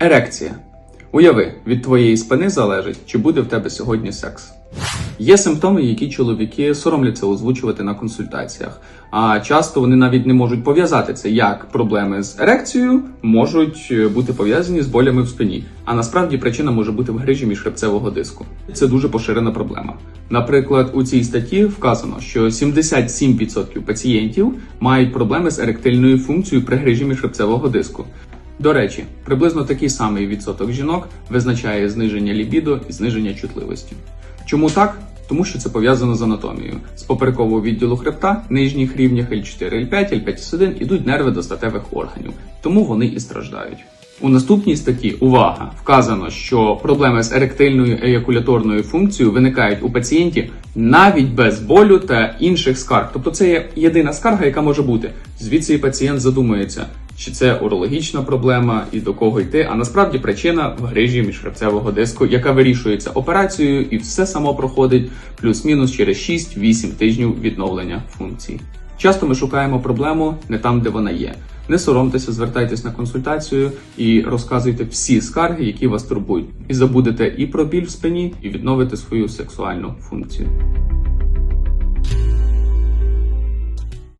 Ерекція. Уяви, від твоєї спини залежить, чи буде в тебе сьогодні секс. Є симптоми, які чоловіки соромляться озвучувати на консультаціях, а часто вони навіть не можуть пов'язати це, як проблеми з ерекцією можуть е, бути пов'язані з болями в спині. А насправді причина може бути в грижі міжхребцевого диску. Це дуже поширена проблема. Наприклад, у цій статті вказано, що 77% пацієнтів мають проблеми з еректильною функцією при грижі міжхребцевого диску. До речі, приблизно такий самий відсоток жінок визначає зниження лібідо і зниження чутливості. Чому так? Тому що це пов'язано з анатомією. З поперекового відділу хребта, нижніх рівнях L4, L5, L5S1 ідуть нерви до статевих органів, тому вони і страждають. У наступній статті увага вказано, що проблеми з еректильною еякуляторною функцією виникають у пацієнтів навіть без болю та інших скарг. Тобто це є єдина скарга, яка може бути. Звідси і пацієнт задумується, чи це урологічна проблема і до кого йти. А насправді причина в грижі міжхребцевого диску, яка вирішується операцією, і все само проходить плюс-мінус через 6-8 тижнів відновлення функцій. Часто ми шукаємо проблему не там, де вона є. Не соромтеся, звертайтесь на консультацію і розказуйте всі скарги, які вас турбують, і забудете і про біль в спині, і відновите свою сексуальну функцію.